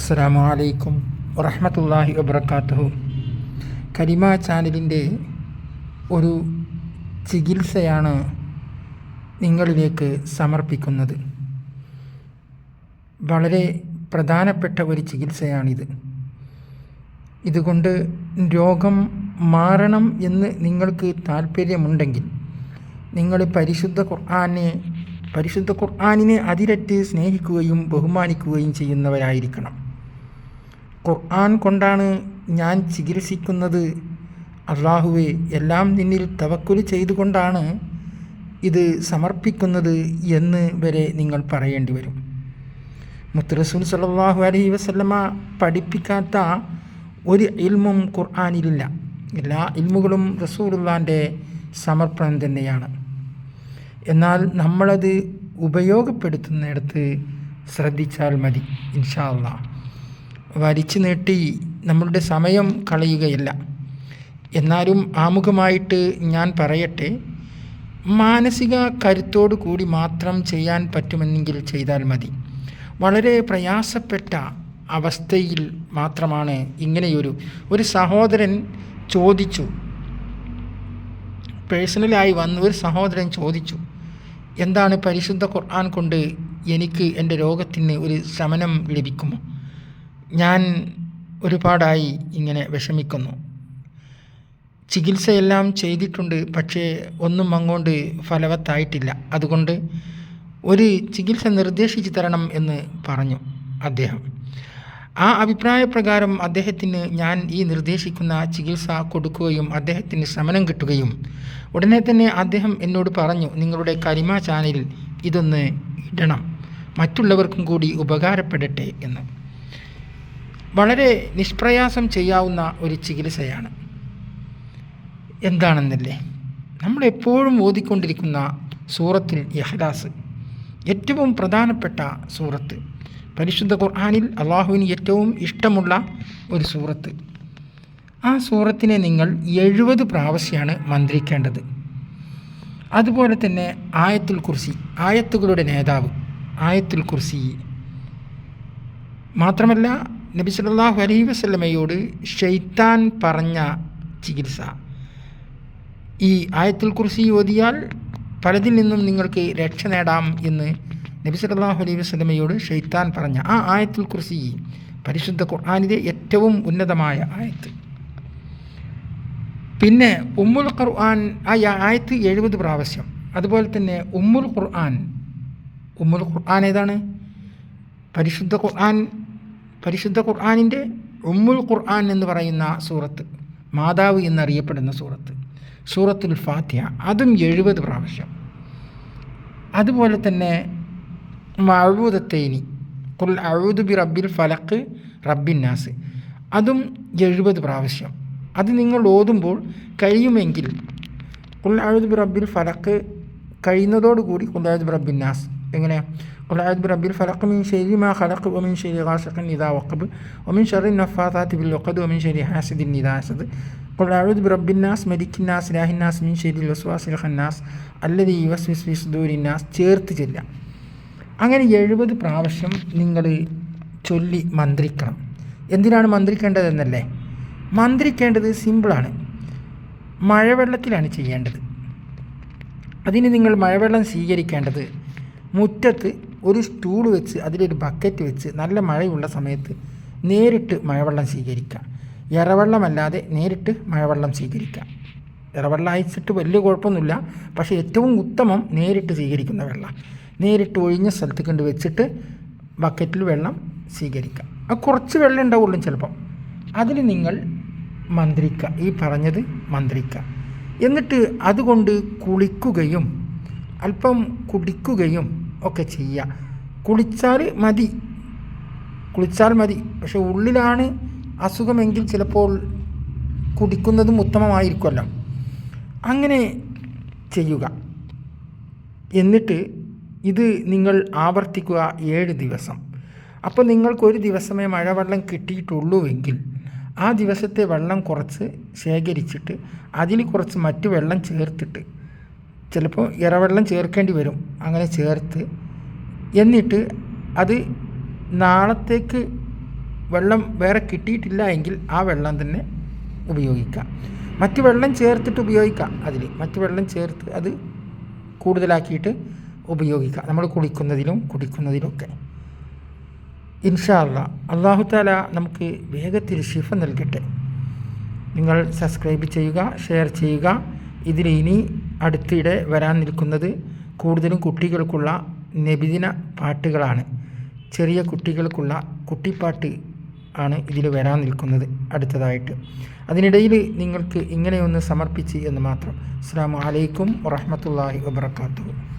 അസ്സലാമു അലൈക്കും വറഹമത്തല്ലാഹി വബർക്കാത്തു കരിമ ചാനലിന്റെ ഒരു ചികിത്സയാണ് നിങ്ങളിലേക്ക് സമർപ്പിക്കുന്നത്. വളരെ പ്രധാനപ്പെട്ട ഒരു ചികിത്സയാണിത്. ഇതുകൊണ്ട് രോഗം മാറണം എന്ന് നിങ്ങൾക്ക് താല്പര്യമുണ്ടെങ്കിൽ നിങ്ങൾ പരിശുദ്ധ ഖുർആാനെ പരിശുദ്ധ ഖുർആാനിനെ അതിരറ്റ് സ്നേഹിക്കുകയും ബഹുമാനിക്കുകയും ചെയ്യുന്നവരായിരിക്കണം. ഖുർആൻ കൊണ്ടാണ് ഞാൻ ചികിത്സിക്കുന്നത്. അള്ളാഹുവെ എല്ലാം നിന്നിൽ തവക്കുൽ ചെയ്തുകൊണ്ടാണ് ഇത് സമർപ്പിക്കുന്നത് എന്ന് വരെ നിങ്ങൾ പറയേണ്ടി വരും. മുത്തറസൂൽ സല്ലാഹു അലഹി വസല്ലമ പഠിപ്പിക്കാത്ത ഒരു ഇൽമും ഖുർആാനിലില്ല. എല്ലാ ഇൽമുകളും റസൂലുള്ളാന്റെ സമർപ്പണം തന്നെയാണ്. എന്നാൽ നമ്മളത് ഉപയോഗപ്പെടുത്തുന്നിടത്ത് ശ്രദ്ധിച്ചാൽ മതി ഇൻഷാ അള്ളാ. വലിച്ചു നീട്ടി നമ്മളുടെ സമയം കളയുകയില്ല. എന്നാലും ആമുഖമായിട്ട് ഞാൻ പറയട്ടെ മാനസിക കരുത്തോടു കൂടി മാത്രം ചെയ്യാൻ പറ്റുമെന്നെങ്കിൽ ചെയ്താൽ മതി. വളരെ പ്രയാസപ്പെട്ട അവസ്ഥയിൽ മാത്രമാണ് ഇങ്ങനെയൊരു ഒരു സഹോദരൻ ചോദിച്ചു. പേഴ്സണലായി വന്ന ഒരു സഹോദരൻ ചോദിച്ചു എന്താണ് പരിശുദ്ധ ഖുർആൻ കൊണ്ട് എനിക്ക് എന്റെ രോഗത്തിന് ഒരു ശമനം ലഭിക്കുമോ? ഞാൻ ഒരുപാടായി ഇങ്ങനെ വിഷമിക്കുന്നു. ചികിത്സയെല്ലാം ചെയ്തിട്ടുണ്ട് പക്ഷേ ഒന്നും അങ്ങോട്ട് ഫലവത്തായിട്ടില്ല. അതുകൊണ്ട് ഒരു ചികിത്സ നിർദ്ദേശിച്ചു തരണം എന്ന് പറഞ്ഞു അദ്ദേഹം. ആ അഭിപ്രായപ്രകാരം അദ്ദേഹത്തിന് ഞാൻ ഈ നിർദ്ദേശിക്കുന്ന ചികിത്സ കൊടുക്കുകയും അദ്ദേഹത്തിന് ശമനം കിട്ടുകയും ഉടനെ തന്നെ അദ്ദേഹം എന്നോട് പറഞ്ഞു നിങ്ങളുടെ കരിമ ചാനലിൽ ഇതൊന്ന് ഇടണം. മറ്റുള്ളവർക്കും കൂടി ഉപകാരപ്പെടട്ടെ എന്ന്. വളരെ നിഷ്പ്രയാസം ചെയ്യാവുന്ന ഒരു ചികിത്സയാണ്. എന്താണെന്നല്ലേ? നമ്മളെപ്പോഴും ഓതിക്കൊണ്ടിരിക്കുന്ന സൂറത്തിൽ യഹദാസ് ഏറ്റവും പ്രധാനപ്പെട്ട സൂറത്ത്. പരിശുദ്ധ ഖുർആാനിൽ അള്ളാഹുവിന് ഏറ്റവും ഇഷ്ടമുള്ള ഒരു സൂറത്ത്. ആ സൂറത്തിനെ നിങ്ങൾ എഴുപത് പ്രാവശ്യമാണ് മന്ത്രിക്കേണ്ടത്. അതുപോലെ തന്നെ ആയത്തുൽ കുർസി ആയത്തുകളുടെ നേതാവ് ആയത്തുൽ കുർസി. മാത്രമല്ല നബി സല്ലല്ലാഹു അലൈഹി വസ്ലമയോട് ഷെയ്ത്താൻ പറഞ്ഞ ചികിത്സ. ഈ ആയത്തിൽ കുറിച്ച് ഓതിയാൽ പലതിൽ നിന്നും നിങ്ങൾക്ക് രക്ഷ നേടാം എന്ന് നബി സല്ലല്ലാഹു അലൈഹി വസ്ലമയോട് ഷെയ്ത്താൻ പറഞ്ഞ ആ ആയത്തുൽ കുറിച്ച് പരിശുദ്ധ ഖുർആാനിലെ ഏറ്റവും ഉന്നതമായ ആയത്ത്. പിന്നെ ഉമ്മുൽ ഖുർആൻ ആ ആയത്ത് എഴുപത് പ്രാവശ്യം. അതുപോലെ തന്നെ ഉമ്മുൽ ഖുർആൻ ഉമ്മുൽ ഖുർആൻ ഏതാണ്? പരിശുദ്ധ ഖുർആൻ പരിശുദ്ധ ഖുർആാനിന്റെ ഉമ്മുൽ ഖുർആൻ എന്ന് പറയുന്ന സൂറത്ത് മാതാവ് എന്നറിയപ്പെടുന്ന സൂറത്ത് സൂറത്തുൽ ഫാത്തിഹ അതും എഴുപത് പ്രാവശ്യം. അതുപോലെ തന്നെ മഴൂദത്തേനി കുൽ അഴൂദ് ബി റബ്ബിൽ ഫലക്ക് റബ്ബിൻ നാസ് അതും എഴുപത് പ്രാവശ്യം. അത് നിങ്ങൾ ഓതുമ്പോൾ കഴിയുമെങ്കിൽ കുൽ അഴൂദ് ബി റബ്ബിൽ ഫലക്ക് കഴിയുന്നതോടുകൂടി കുൽ അഴൂദ് ബി റബ്ബിൻ എങ്ങനെ കുലായത് റബ്ബിൽ ഫലക്ക് മിൻ ശരി മാ ഖലഖ് ഒമിൻ ശരി ഖാസിഖിൻ ഇദാ വഖബ് ഒമിൻ ഷറി നഫാത്താത്തി ബിൽ ഒക്കദ് ഒമിൻ ശരി ഹാസിദിൻ ഇദാസദ് കുലായത് നാസ് മരിക്കിന്നാസ് രാഹിന്നാസ് മിൻ ശരി ലസ്വാസിൽ ഖന്നാസ് അല്ലതി യുവസ് വിസ്ദൂരിന്നാസ് ചേർത്ത് ചെല്ലാം അങ്ങനെ എഴുപത് പ്രാവശ്യം നിങ്ങൾ ചൊല്ലി മന്ത്രിക്കണം. എന്തിനാണ് മന്ത്രിക്കേണ്ടതെന്നല്ലേ മന്ത്രിക്കേണ്ടത് സിമ്പിളാണ് മഴവെള്ളത്തിലാണ് ചെയ്യേണ്ടത്. അതിന് നിങ്ങൾ മഴവെള്ളം സ്വീകരിക്കേണ്ടത് മുറ്റത്ത് ഒരു സ്റ്റൂൾ വെച്ച് അതിലൊരു ബക്കറ്റ് വെച്ച് നല്ല മഴയുള്ള സമയത്ത് നേരിട്ട് മഴവെള്ളം സ്വീകരിക്കുക ഇറവെള്ളമല്ലാതെ നേരിട്ട് മഴവെള്ളം സ്വീകരിക്കുക ഇറവെള്ളം അയച്ചിട്ട് വലിയ കുഴപ്പമൊന്നുമില്ല. പക്ഷേ ഏറ്റവും ഉത്തമം നേരിട്ട് സ്വീകരിക്കുന്ന വെള്ളം. നേരിട്ട് ഒഴിഞ്ഞ സ്ഥലത്ത് കൊണ്ട് വെച്ചിട്ട് ബക്കറ്റിൽ വെള്ളം സ്വീകരിക്കുക ആ കുറച്ച് വെള്ളം ഉണ്ടാവുള്ളൂ ചിലപ്പം. അതിൽ നിങ്ങൾ മന്ത്രിക്കുക ഈ പറഞ്ഞത് മന്ത്രിക്കുക എന്നിട്ട് അതുകൊണ്ട് കുളിക്കുകയും അല്പം കുടിക്കുകയും ഒക്കെ ചെയ്യുക കുളിച്ചാൽ മതി. കുളിച്ചാൽ മതി. പക്ഷെ ഉള്ളിലാണ് അസുഖമെങ്കിൽ ചിലപ്പോൾ കുടിക്കുന്നതും ഉത്തമമായിരിക്കുമല്ലോ. അങ്ങനെ ചെയ്യുക. എന്നിട്ട് ഇത് നിങ്ങൾ ആവർത്തിക്കുക ഏഴ് ദിവസം. അപ്പോൾ നിങ്ങൾക്കൊരു ദിവസമേ മഴവെള്ളം കിട്ടിയിട്ടുള്ളൂവെങ്കിൽ ആ ദിവസത്തെ വെള്ളം കുറച്ച് ശേഖരിച്ചിട്ട് അതിൽ കുറച്ച് മറ്റു വെള്ളം ചേർത്തിട്ട് ചിലപ്പോൾ ഇറവെള്ളം ചേർക്കേണ്ടി വരും. അങ്ങനെ ചേർത്ത് എന്നിട്ട് അത് നാളത്തേക്ക് വെള്ളം വേറെ കിട്ടിയിട്ടില്ല എങ്കിൽ ആ വെള്ളം തന്നെ ഉപയോഗിക്കാം. മറ്റ് വെള്ളം ചേർത്തിട്ട് ഉപയോഗിക്കാം. അതിൽ മറ്റ് വെള്ളം ചേർത്ത് അത് കൂടുതലാക്കിയിട്ട് ഉപയോഗിക്കാം. നമ്മൾ കുളിക്കുന്നതിലും കുടിക്കുന്നതിലൊക്കെ. ഇൻഷാ അള്ളാഹുത്താല അള്ളാഹു താല നമുക്ക് വേഗത്തിൽ ഷിഫ നൽകട്ടെ. നിങ്ങൾ സബ്സ്ക്രൈബ് ചെയ്യുക ഷെയർ ചെയ്യുക. ഇതിൽ ഇനി അടുത്തിടെ വരാൻ നിൽക്കുന്നത് കൂടുതലും കുട്ടികൾക്കുള്ള നബിദിന പാട്ടുകളാണ്. ചെറിയ കുട്ടികൾക്കുള്ള കുട്ടിപ്പാട്ട് ആണ് ഇതിൽ വരാൻ നിൽക്കുന്നത് അടുത്തതായിട്ട്. അതിനിടയിൽ നിങ്ങൾക്ക് ഇങ്ങനെയൊന്ന് സമർപ്പിച്ച് എന്ന് മാത്രം. അസ്സാം വലൈക്കും വറഹമത്തല്ലാഹി വാബർക്കാത്തു